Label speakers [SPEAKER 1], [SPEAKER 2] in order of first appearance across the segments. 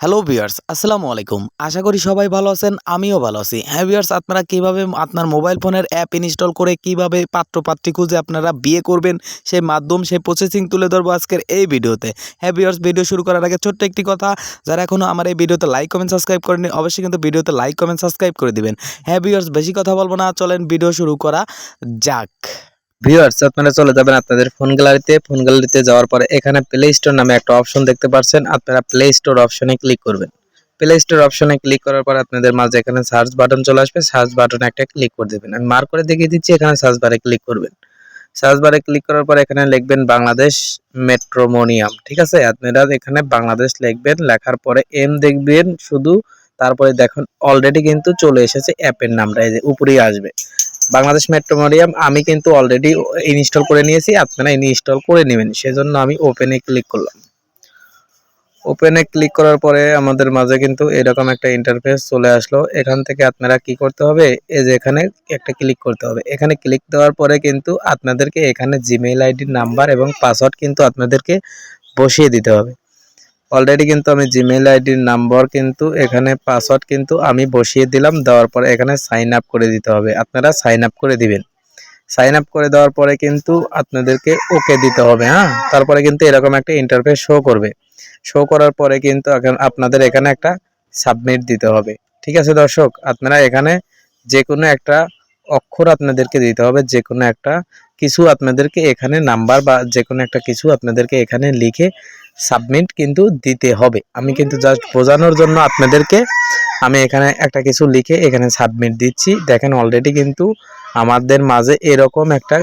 [SPEAKER 1] Hello viewers আসসালামু আলাইকুম। আশা করি সবাই ভালো আছেন, আমিও ভালো আছি। হ্যাঁ ভিউয়ার্স আপনারা কীভাবে আপনার মোবাইল ফোনের অ্যাপ ইনস্টল করে কীভাবে পাত্র পাত্রী খুঁজে আপনারা বিয়ে করবেন, সেই মাধ্যম, সেই প্রসেসিং তুলে ধরবো আজকের এই ভিডিওতে। হ্যাঁ ভিউয়ার্স ভিডিও শুরু করার আগে ছোট্ট একটি কথা, যারা এখনও আমার এই ভিডিওতে লাইক কমেন্ট সাবস্ক্রাইব করেনি অবশ্যই কিন্তু ভিডিওতে লাইক কমেন্ট সাবস্ক্রাইব করে দিবেন। হ্যাঁ ভিউয়ার্স বেশি কথা বলব না, চলেন ভিডিও শুরু করা যাক।
[SPEAKER 2] ভিউয়ার্স আপনারা চলে যাবেন আপনাদের ফোন গ্যালারিতে ফোন গ্যালারিতে যাওয়ার পরে এখানে প্লে স্টোর নামে একটা অপশন দেখতে পাচ্ছেন আপনারা প্লে স্টোর অপশনে ক্লিক করবেন। প্লে স্টোর অপশনে ক্লিক করার পর আপনাদের মাঝে এখানে সার্চ বাটন চলে আসবে। সার্চ বাটনে একটা ক্লিক করে দেবেন। আমি মার্ক করে দেখিয়ে দিচ্ছি, এখানে সার্চ বারে ক্লিক করবেন। সার্চ বারে ক্লিক করার পর এখানে লিখবেন বাংলাদেশ মেট্রোমোনিয়াম ঠিক আছে? আপনারা এখানে বাংলাদেশ লিখবেন, লেখার পরে এম দেখবেন শুধু। তারপরে দেখুন অলরেডি কিন্তু চলে এসেছে অ্যাপের নামটা, এই যে উপরেই আসবে। বাংলাদেশ মেট্রোমোরিয়াম আমি কিন্তু অলরেডি ইনস্টল করে নিয়েছি, আপনারা ইনস্টল করে নেবেন। সেজন্য আমি ওপেনে ক্লিক করলাম। ওপেনে ক্লিক করার পরে আমাদের মাঝে কিন্তু এরকম একটা ইন্টারফেস চলে আসলো। এখান থেকে আপনারা কি করতে হবে? এই যে এখানে একটা ক্লিক করতে হবে। এখানে ক্লিক দেওয়ার পরে কিন্তু আপনাদেরকে এখানে জিমেইল আইডির নাম্বার এবং পাসওয়ার্ড কিন্তু আপনাদেরকে বসিয়ে দিতে হবে। অলরেডি কিন্তু আমি জিমেইল আইডির নাম্বার কিন্তু, এখানে পাসওয়ার্ড কিন্তু আমি বসিয়ে দিলাম, দেওয়ার পরে এখানে সাইন আপ করে দিতে হবে। আপনারা সাইন আপ করে দিবেন। সাইন আপ করে দেওয়ার পরে কিন্তু আপনাদেরকে ওকে দিতে হবে হ্যাঁ? তারপরে কিন্তু এরকম একটা ইন্টারফেস শো করবে। শো করার পরে কিন্তু এখন আপনাদের এখানে একটা সাবমিট দিতে হবে। ঠিক আছে দর্শক? আপনারা এখানে যে কোনো একটা অক্ষর আপনাদেরকে দিতে হবে যে কোনো একটা কিছু আপনাদেরকে এখানে নাম্বার বা যে কোনো একটা কিছু আপনাদেরকে এখানে লিখে সাবমিট কিন্তু দিতে হবে। আমি কিন্তু জাস্ট বোঝানোর জন্য আপনাদেরকে আমি এখানে একটা কিছু লিখে এখানে সাবমিট দিচ্ছি। দেখেন অলরেডি কিন্তু আমাদের মাঝে এরকম একটা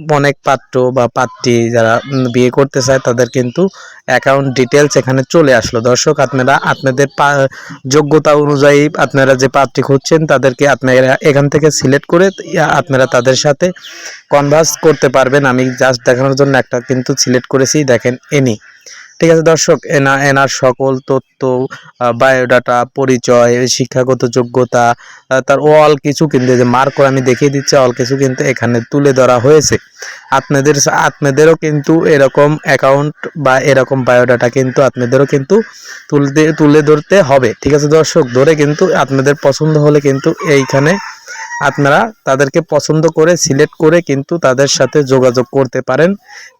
[SPEAKER 2] অনেক পাত্র বা পাত্রী যারা বিয়ে করতে চায়, তাদের কিন্তু অ্যাকাউন্ট ডিটেলস এখানে চলে আসলো। দর্শক, আপনারা আপনাদের যোগ্যতা অনুযায়ী আপনারা যে পাত্রী খুঁজছেন, তাদেরকে আপনারা এখান থেকে সিলেক্ট করে আপনারা তাদের সাথে কনভার্স করতে পারবেন। আমি জাস্ট দেখানোর জন্য একটা কিন্তু সিলেক্ট করেছি। দেখেন এনি ঠিক আছে, দর্শক, এনা, এনার সকল তথ্য বায়োডাটা পরিচয়, শিক্ষাগত যোগ্যতা তার অল কিছু কিন্তু যে মার্ক আমি দেখিয়ে দিচ্ছি অল কিছু কিন্তু এখানে তুলে ধরা হয়েছে। আপনাদের, আপনাদেরও কিন্তু এরকম অ্যাকাউন্ট বা এরকম বায়োডাটা কিন্তু আপনাদেরও কিন্তু তুলতে, তুলে ধরতে হবে। ঠিক আছে, দর্শক, ধরে কিন্তু আপনাদের পছন্দ হলে কিন্তু এইখানে আপনারা তাদেরকে পছন্দ করে সিলেক্ট করে কিন্তু তাদের সাথে যোগাযোগ করতে পারেন।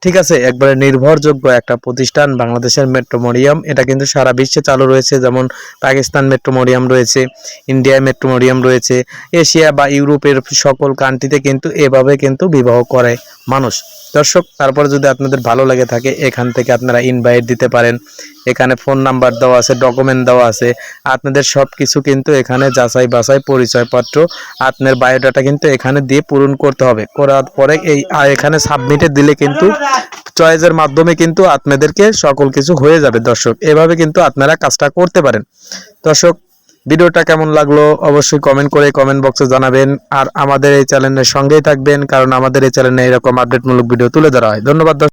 [SPEAKER 2] ঠিক আছে, একবারে নির্ভরযোগ্য একটা প্রতিষ্ঠান বাংলাদেশের মেট্রোমোরিয়াম। এটা কিন্তু সারা বিশ্বে চালু রয়েছে, যেমন পাকিস্তান মেট্রোমোরিয়াম রয়েছে ইন্ডিয়া মেট্রোমোরিয়াম রয়েছে, এশিয়া বা ইউরোপের সকল কান্ট্রিতে কিন্তু এভাবে কিন্তু বিবাহ করে মানুষ। দর্শক, তারপরে যদি আপনাদের ভালো লাগে থাকে, এখান থেকে আপনারা ইনভাইট দিতে পারেন। এখানে ফোন নাম্বার দেওয়া আছে ডকুমেন্ট দেওয়া আছে। আপনাদের সব কিছু কিন্তু এখানে যাচাই বাছাই পরিচয়পত্র আপনার বায়োডাটা কিন্তু এখানে দিয়ে পূরণ করতে হবে। করার পরে এই এখানে সাবমিটে দিলে কিন্তু চয়েসের মাধ্যমে কিন্তু আপনাদেরকে সকল কিছু হয়ে যাবে, দর্শক। এভাবে কিন্তু আপনারা কাজটা করতে পারেন। দর্শক, ভিডিওটা কেমন লাগল অবশ্যই কমেন্ট করে কমেন্ট বক্সে জানাবেন। আর আমাদের এই চ্যানেলের সঙ্গেই থাকবেন, কারণ আমাদের এই চ্যানেলে এরকম আপডেটমূলক ভিডিও তুলে ধরা হয়। ধন্যবাদ।